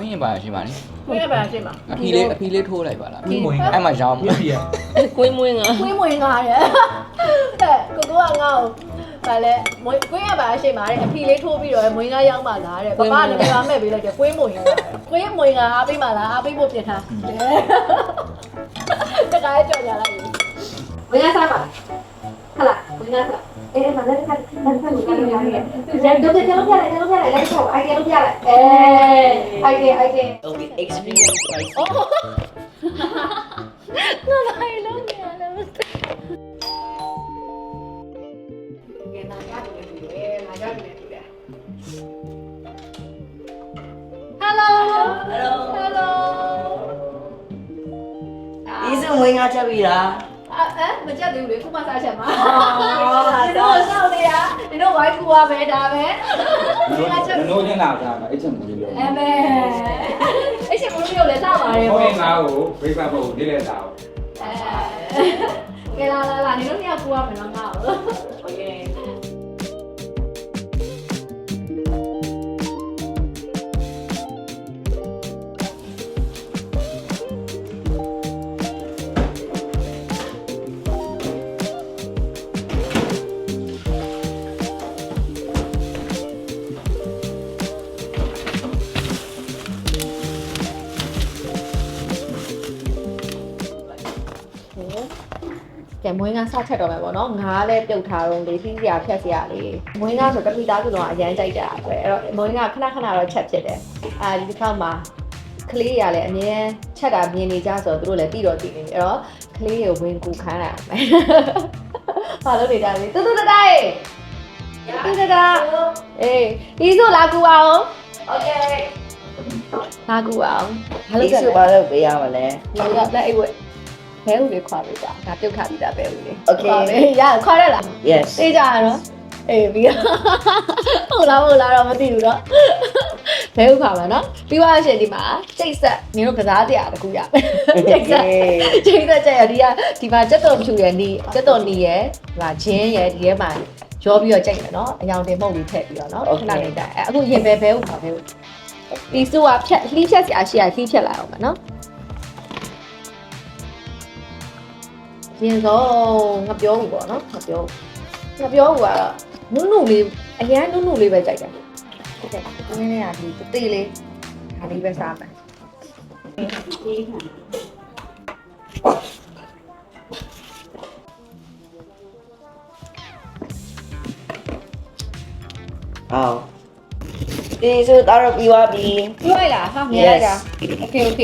ကွင်းရင်ပါရှိပါလေကိုရပါရှင်းပါအဖီလေးအဖီလေးထိုးလိုက်ပါလားကွင်းမွေးအဲ့မှာရောင်းပြမှာပြကွင်းမွင်းကကွင်းမွေငါရဲ့အဲကိုကိုကငါ့ကိုဗာလဲမွေကွင်းရပါရှင်းပါတဲ့အဖီလေးထိုးပြီးတော့မွေငါရောက်ပါလားတဲ့ပပလည်းပြမဲ့ပြီးလိုက်တယ်ကွင်းမွေငါကွင်းမွေငါအားပေးပါလားအားပေးဖို့ပြင်ထားတခါကြော်ကြလိုက်ဝင်းရစားပါဟလာဝင်းရစားအေးမလည်းတစ် ခါတစ်ခါတစ်ခါလုပ်ရရတယ်။ကျွန်တော်တို့ကျွန်တော်ပြလိုက်ကျွန်တော်ပြလိုက်လိုက်တော့အိုင်ဒီလုပ်ပြလိုက်။အေးအိုင်ဒီအိုင်ဒီ It'll be extremely spicy ငါဘာလို့လဲလဲကဲနာရတယ်လေနာရတယ်လေ Hello Hello Hello ဒီစမွေးငါချက်ပြီလား အဲအဲမကြက်သေးဘူးလေခုမှစားချက်မှာအော်ဒီတော့စောင့်နေရဒီတော့ဝိုင်းကူပါပဲဒါပဲငါချက်လို့ချင်းလာတာအဲ့ချက်မလို့ပြောအဲမဲအဲ့ချက်ကိုမျိုးလည်းစားပါတယ်ဟိုပေါ့ရင်ငါ့ကိုဘိတ်ဖတ်ဖို့ဒီလေတာကိုအဲကဲလာလာလာဒီတော့ညကူရမယ်နော်ငါ့ကို โอเค ကဲမွေးငါစချက်တော့မယ်ပေါ့နော်ငါလည်းပြုတ်ထားတော့လေပြီးစရာဖြတ်စရာလေးမွေးငါဆိုတပိသားဆိုတော့အရန်ကြိုက်တာပဲအဲ့တော့မွေးငါခဏခဏတော့ချက်ဖြစ်တယ်အာဒီတစ်ခါမှာကလေးရလည်းအမြဲချက်တာမြင်နေကြဆိုတော့သူတို့လည်းတိတော့တိနေတယ်အဲ့တော့ကလေးကိုဝင်ကူခန်းလိုက်အောင်မယ်ဘာလို့နေကြလဲတူတူတတိုင်တူတူတတာအေးဒီဆိုလာကူအောင်โอเคလာကူအောင်ဘာ ဒီ လို့ စု လဲ ပါတော့ပေးရမလဲ လောကလက်အိတ်ဝဲ ဘဲဥလေးခွာပေးကြ။ဒါပြုတ်ခပြီးသားဘဲဥလေး။ Okay ။ရခွာရလား။ Yes ။သိကြရတော့အေးပြီးဟုတ်လားမဟုတ်လားတော့မသိဘူးတော့ဘဲဥခွာပါနော်။ပြီးသွားရှင်ဒီမှာကျိတ်ဆက်မင်းတို့ကစားတရားတခုရမယ်။ကျိတ်ဆက်ကျိတ်ဆက်ကြရဒီကဒီမှာစက်တော်ဖြူရယ်နီးစက်တော်နီးရယ်ဒီမှာဂျင်းရယ်ဒီထဲမှာရောပြီးတော့ကြိုက်မယ်နော်အယောင်တင်မှုတ်လေးထည့်ပြီးတော့နော်ခဏလေးတိုက်အခုရင်ဘဲဘဲဥပါဘဲဥဒီစုကဖြတ်လှီးဖြတ်စရာရှိရလှီးဖြတ်လိုက်အောင်မယ်နော် ရင်ဆုံးငါပြောဘူးပေါ့နော်ငါပြောငါပြောဘူးကတော့နုနုလေးအရန်နုနုလေးပဲကြိုက်တယ်ဟုတ်တယ်နင်းနေတာဒီတေးလေးဒါလေးပဲစားမယ် အော်ဒီစုတော့ပြီးသွားပြီ ပြောရလားဟာမြင်လိုက်တာโอเคโอเค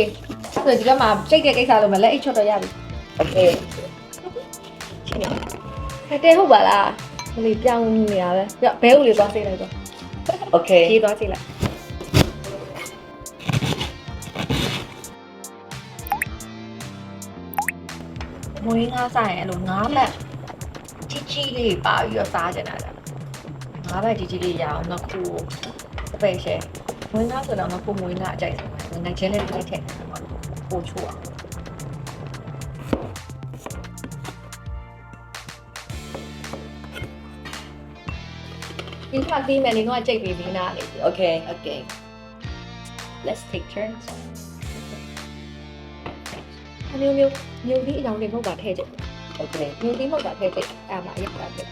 ဆိုဒီကမှာစိတ်တဲ့ကိစ္စလို့မလက်အိတ်ချွတ်တော့ရပြီ โอเค ခက် တဲဟုတ်ပါလားဟိုလေပြောင်းနေတာပဲပြဘဲဦးလေးသွားစိတ်လိုက်တော့ Okay ရေးသွားစိတ်လိုက်မွေးငါးဆိုင်အဲ့လိုငါးလက်ကြီးကြီးလေးပါပြီးတော့စားကြတာလားငါးဘက်ကြီးကြီးလေးရအောင်တော့ကိုအပေရှယ်မွေးငါးဆိုတော့မကိုမွေးငါအကြိုက်ဆုံးပဲငါချင်းလေးတစ်ထည့်ထည့်ပေါ့ကိုချိုးအောင် In-fact, di man, inuha check baby na. Okay. Okay. Let's take turns. အမျိုးမျိုးမျိုးဒီအကြောင်းတွေမဟုတ်ပါထဲကျက် Okay. မျိုးဒီမဟုတ်ပါထဲကျက်အာမအရက်ပါပဲ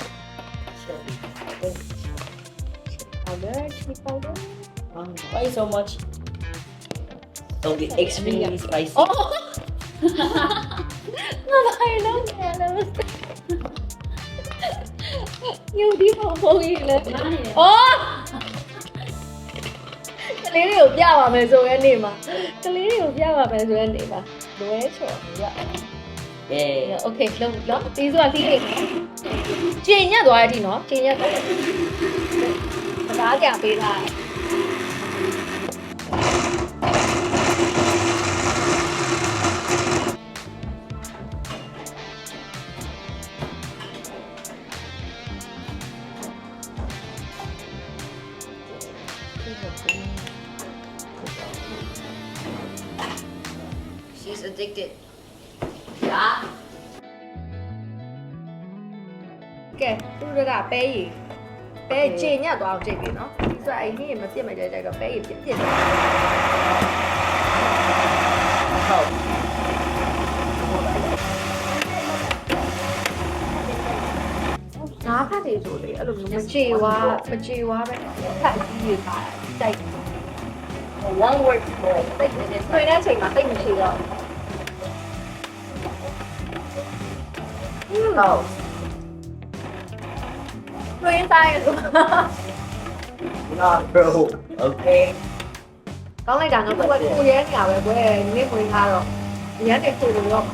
Sure. Thank you. Powder, chili powder. Wow, Why so much? So the extremely spicy. Oh! မျိုးဒီပုံပုံကြီးလဲအော်ကလေးတွေကိုပြပါမယ်ဆိုရဲနေမှာကလေးတွေကိုပြပါမယ်ဆိုရဲနေမှာလွဲချော်ရ yeah โอเคလုံးနော်ဒီဆိုတာဒီလေးကျင်ညက်သွားတဲ့အထိနော်ကျင်ညက်သွားတယ်စကားကြပေးထားတ သူတို့ကပဲရည်ပဲကျင်ညက်သွားအောင်ကျိတ်ပြီနော်ဆိုတော့အဲ့ဒီမပြစ်မကြိုက်ကြိုက်တော့ပဲရည်ပြစ်ပြစ်ဟုတ်ငါးဖက်တွေဆိုလေအဲ့လိုမျိုးမချေဝါမချေဝါပဲဖက်ကြီးတွေပါတိုက် one word တိုက်နေတယ်တွေ့တဲ့အချိန်မှာတိုက်မချေတော့ Who knows? တ်ဆွေးတိုင်းဆို Not bro. Okay. ကောင်းလိုက်တာတော့သူကကိုရဲနေရပဲကွယ်နင်းဝင်ထားတော့ရန်တဲ့ကိုလို့တော့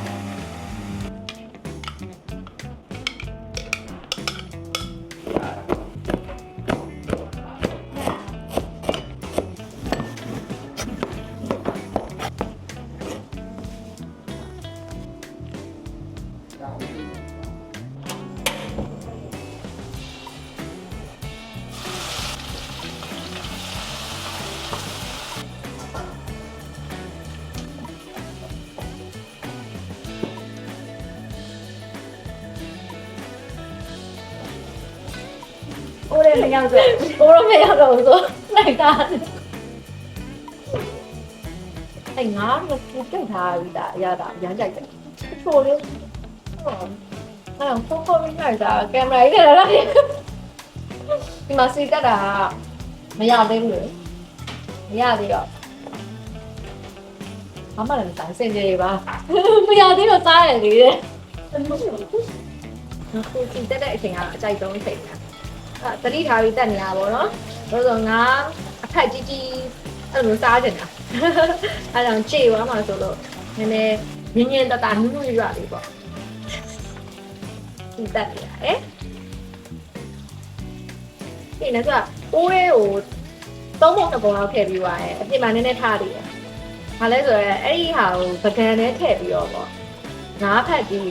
အိုးလည်းမရောက်တော့ဘိုးတော့မရတော့ဘူးဆိုလိုက်တာအဲ့ငါမပြုတ်ထားပြီဒါအရသာရမ်းကြိုက်တယ်ချိုးလေးဟုတ်အဲ့တော့ဖိုးဖိုးလေးလိုက်တာကင်မရာကြီးနဲ့လားဒီမှာစီတက်တာမရသေးဘူးလေမရသေးတော့ဘာမှလည်းမဆိုင်စင်ကြယ်ပါမရသေးတော့စားရလေတဲ့ကိုစီတက်တဲ့အချိန်ကအကြိုက်ဆုံးအချိန်က အဲတတိထားပြီးတက်နေတာပေါ့နော်။ဆိုတော့ငါအဖက်ကြီးကြီးအဲ့လိုစားနေတာ။အဲ့ဒါကြောင့်ကြေသွားမှာဆိုလို့နည်းနည်းညင်ညင်တတနုနုရွလေးပေါ့။ဒီတက်နေတာဟဲ့။ဒီနေ့ကအိုးလေးကိုသုံးပုံတစ်ပုံလောက်ထည့်ပြီးသွားရဲ့အပြင်မှာနည်းနည်းထားသေးတယ်။ဘာလဲဆိုတော့အဲ့ဒီဟာကိုပကံနဲ့ထည့်ပြီးတော့ပေါ့။ငါးဖက်ကြီး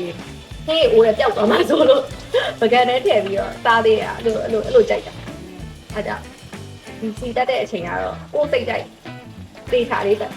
ဟေးအိုးလေးပျောက်သွားမှာဆိုလို့ပကံနဲ့ထည့်ပြီးတော့စားသေးတာအဲ့လိုအဲ့လိုအဲ့လိုကြိုက်တာအဲ့ဒါဒီစီတက်တဲ့အချိန်ကတော့ကိုယ်စိတ်ကြိုက်သေးတာလေးတက်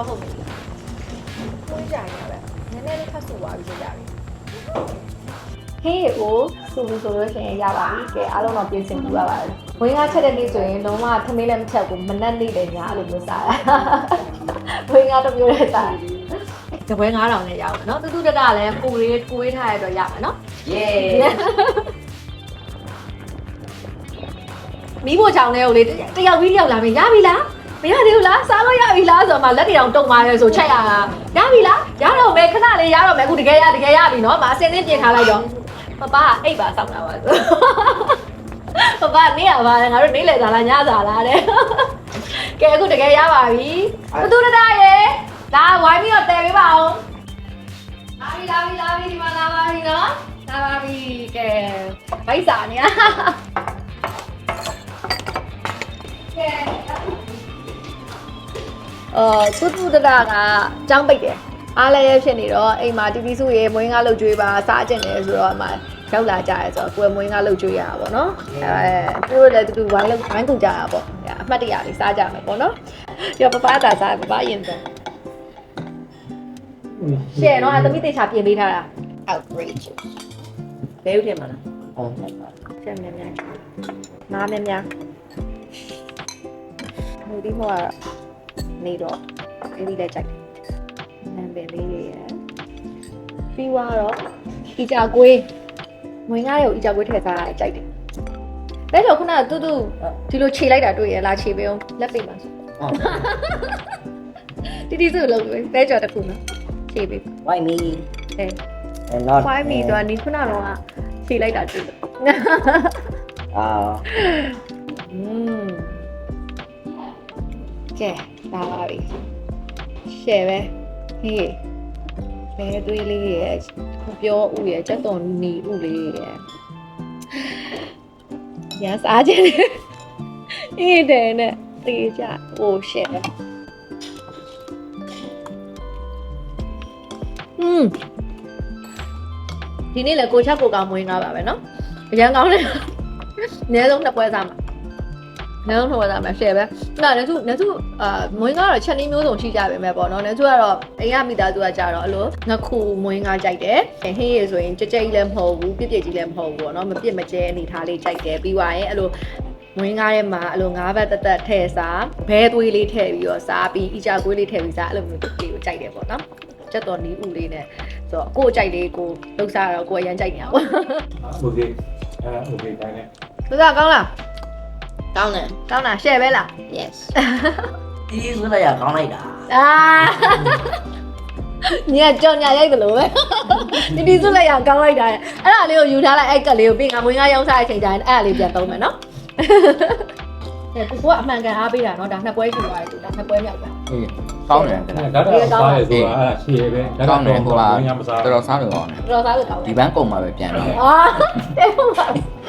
တော့ဟုတ်ပြီကိုကြရပဲနည်းနည်းလေးခတ်ဆူသွားပြီဆိုကြပြီဟေးကိုစူလို့ဆိုလို့ရှိရင်ရပါပြီကဲအားလုံးတော့ပြင်ဆင်ပြပါပါတယ်ဝင်းကားချက်တဲ့နေ့ဆိုရင်လုံးဝထမင်းလည်းမချက်ဘူးမနက်နေ့လည်းညအဲ့လိုမျိုးစားတာဝင်းကားတစ်မျိုးလည်းစားတပွဲ9000နဲ့ရအောင်နော်တူတူတတလည်းကိုလေးကိုရေးထားရတော့ရမှာနော် Yeah. မိဖို့ချောင်းလေးကိုလေတယောက်ပြီးတယောက်လာမယ်ရပြီလား မရသေးဘူးလားစားလို့ရပြီလားဆိုတော့မှလက်တွေအောင်တုံသွားရဲဆိုချက်ရတာရပြီလားရတော့မယ်ခဏလေးရတော့မယ်အခုတကယ်ရတကယ်ရပြီနော်မအစင်းင်းပြင်ထားလိုက်တော့ပပအိတ်ပါစောင့်တာပါဆိုပပနေရပါလေငါတို့နေလေစားလားညစားလားတဲ့ကဲအခုတကယ်ရပါပြီဘသူတတရေလာဝိုင်းပြီးတော့တဲပေးပါအောင်လာပြီလာပြီလာပြီဒီမှာလာပါပြီနော်လာပါပြီကဲဗိုက်စာနေရ အော်သူတူတတာကចောင်းပိတ်တယ်အားလည်းရဖြစ်နေတော့အိမ်မှာတီဗီစုရေမွေးငါလှုပ်ကြွေးပါစားကျင်တယ်ဆိုတော့အမှရောက်လာကြရဲဆိုတော့ကိုယ်မွေးငါလှုပ်ကြွေးရတာပေါ့နော်အဲသူတို့လည်းတူတူဝိုင်းလှုပ်ဝိုင်းကူကြတာပေါ့အမှတ်တရလေးစားကြမယ်ပေါ့နော်ဒီပပတာစားပပရင်တော့ရှယ်နော်အသမီးတေချာပြင်ပေးထားတာ Outrageous. ဘယ်ဦးထဲမှာလားဟုတ်ရှယ်မြန်မြန်နားမြန်မြန်ဟိုဒီဟိုက နေတော့အဲ့ဒီလည်းကြိုက်တယ်နံပါတ်လေးတွေရယ်ပြီးသွားတော့ဤကြကွေးမွေးငါးရုပ်ဤကြကွေးထည့်စားတာကြိုက်တယ်လဲတော့ခုနကတူတူဒီလိုခြေလိုက်တာတွေ့ရလားခြေပေးအောင်လက်ပေးပါဆိုတီတီစုလုံးပဲလဲကြော်တစ်ခုနော်ခြေပေး Why me? အဲ And not 5မီတော့ဒီခုနကတော့ခြေလိုက်တာတွေ့တယ် Ah. อืม ကဲလာပါပြီရှယ်ပဲဟေးဘဲတွေးလေးရဲ့ခုပြောဥရဲ့ချက်တော်နီဥလေးရဲ့ ရန်စားခြင်းနဲ့အေးတယ်နဲ့တေးကြဟိုရှက်อืมဒီနေ့လည်းကိုချက်ကိုကောင်မွေးငါပါပဲเนาะအရန်ကောင်းတယ်အနည်းဆုံးနှစ်ပွဲစားမှာအ နည်းဆုံးနှစ်ပွဲစားမှာရှယ်ပဲအဲ့ဒါလည်းသူလည်းသူအာမွေးငါကတော့ချက်နည်းမျိုးစုံရှိကြပါပဲပေါ့เนาะလည်းသူကတော့အိမ်ကမိသားစုကကြတော့အဲ့လိုငခုမွေးငါကြိုက်တယ်ဟင်းရည်ဆိုရင်ကြက်ကြက်ကြီးလည်းမဟုတ်ဘူးပြည့်ပြည့်ကြီးလည်းမဟုတ်ဘူးပေါ့เนาะမပြည့်မကျဲအနေထားလေးကြိုက်တယ်ပြီးသွားရင်အဲ့လို မွေးငါးထဲမှာအဲ့လိုငါးဘက်တက်တက်ထည့်စားဘဲသွေးလေးထည့်ပြီးတော့စားပြီးအီချာကွေးလေးထည့်ပြီးစားအဲ့လိုမျိုးလေးကိုကြိုက်တယ်ပေါ့နော်ကျက်တော်နီးဥလေးနဲ့ဆိုတော့ကိုယ်ကြိုက်လေးကိုလှုပ်စားတော့ကိုယ်အရန်ကြိုက်နေတာပေါ့ โอเคအဲโอเคတိုင်းနဲ့ လှုပ်စားကောင်းလား ကောင်းတယ်ကောင်းလားရှယ်ပဲလား yes ဒီဆိုလည်းရကောင်းလိုက်တာအာညကြောင်ညာရိုက်တယ်လို့ပဲဒီဒီစွလက်ရကောင်းလိုက်တာရဲ့အဲ့ဒါလေးကိုယူထားလိုက်အဲ့ကက်လေးကိုပြီးငါမွေးငါးရောင်းစားတဲ့အချိန်ကျရင်အဲ့ဒါလေးပြန်သုံးမယ်နော်အဲ့ကိုကအမှန်ကန်အားပေးတာနော်ဒါနှစ်ပွဲယူသွားတယ်သူဒါနှစ်ပွဲမြောက်ပဲအေးကောင်းတယ်ဒါတော့စားရဆိုတာအဲ့ဒါရှည်ပဲကောင်းတယ်ဟိုလားညမစားတော်တော်စားလို့ကောင်းတယ်တော်စားလို့ကောင်းတယ်ဒီဘန်းကုန်မှာပဲပြန်တော့အာတဲဟုတ်ပါဘူး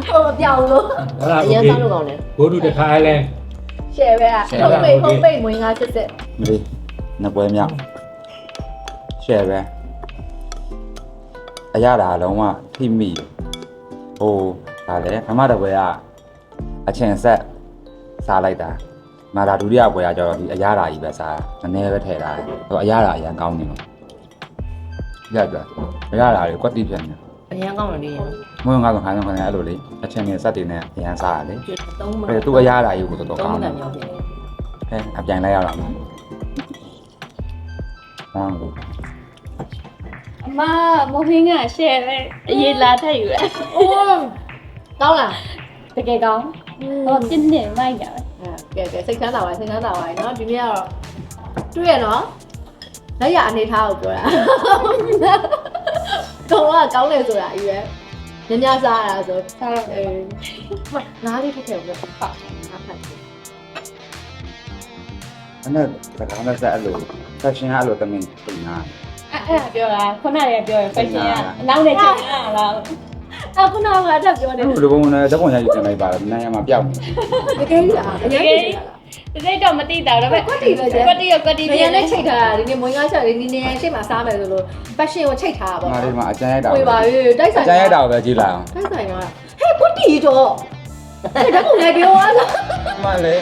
အထုံးမပြောင်းလို့ဟုတ်လားအရင်စားလို့ကောင်းတယ် ဘိုးတို့တစ်ခါလဲ share ပဲอ่ะ Share ထုံးပဲ ပိတ်ထုံးပိတ်မွေးငါစစ်စစ်မေးနှစ်ပွဲမြောက် share ပဲအရတာအလုံးဝဖိမိတယ်ဟိုဒါလေပထမတစ်ပွဲကအချင်ဆက်စားလိုက်တာမာဒါဒုတိယပွဲကကျတော့ဒီအရတာကြီးပဲစားတာနည်းနည်းပဲထည့်ထားတယ်ဟိုအရတာအရန်ကောင်းနေတော့ရကြရရတာလေကွက်တိပြန်နေတယ် အရင်ကောင်းတယ်ဒီရင် မွေးငါးဆုံးခိုင်းဆုံးခိုင်းအဲ့လိုလေအချင်နဲ့စက်တွေနဲ့အရင်စားရလေ ကျွတ်သုံးမ အဲသူအရတာကြီးကိုတော်တော် သုံး ကော မ င်း က တယ် မျိုးဖြစ်တယ် အဲအပြိုင်လိုက်ရတာมั้งဟောလို့ အမမဟင်းကရှယ်ပဲအရေးလာထက်ယူတယ် အိုးကောင်းလား တကယ်ကောင်းဟောပြင်းနေမိုက်တာပဲ ကဲကဲစိတ်ချမ်းသာပါစိတ်ချမ်းသာပါเนาะဒီနေ့ကတော့တွေ့ရနော်လက်ရအနေထားကိုပြောတာ ကောင်ကကောင်းတယ်ဆိုတာအရွယ်ညညစားရတာဆိုစားတော့အေးငါးလေးထည့်ထည့်ပြီးတော့ပတ်ငါဖတ်တယ်အဲ့ဒါစကားနဲ့ဆက်အဲ့လို fashion အဲ့လိုတမင်ပြင်တာအဲ့အဲ့ဒါပြောတာခုနကပြောရ fashion ကအနောက်နဲ့ချိန်ရလားအခုနောက်ကအတက်ပြောတယ်ဘယ်လိုပုံနဲ့ဓာတ်ပုံရိုက်ယူတင်လိုက်ပါလားနိုင်ရမှာပြောက်နေတကယ်ကြီးလားအရင်ကြီးလား ဒီစိတ်တော့မတိတာတော့ပဲကွက်တီပဲကျကွက်တီရောကွက်တီနေရာနဲ့ချိတ်ထားတာဒီနေ့မွေးကားချက်လေးဒီနေရာရှေ့မှာစားမယ်ဆိုလို့ fashion ကိုချိတ်ထားတာပေါ့ငါဒီမှာအကျန်းရိုက်တာဝေပါပြီတိုက်အဆိုင်ကျန်းရိုက်တာပဲကြည့်လိုက်အောင်တိုက်ဆိုင်ကဟဲ့ကွက်တီတော့ဟဲ့ဓာတ်ပုံရိုက်ပြောရလားမှန်လေ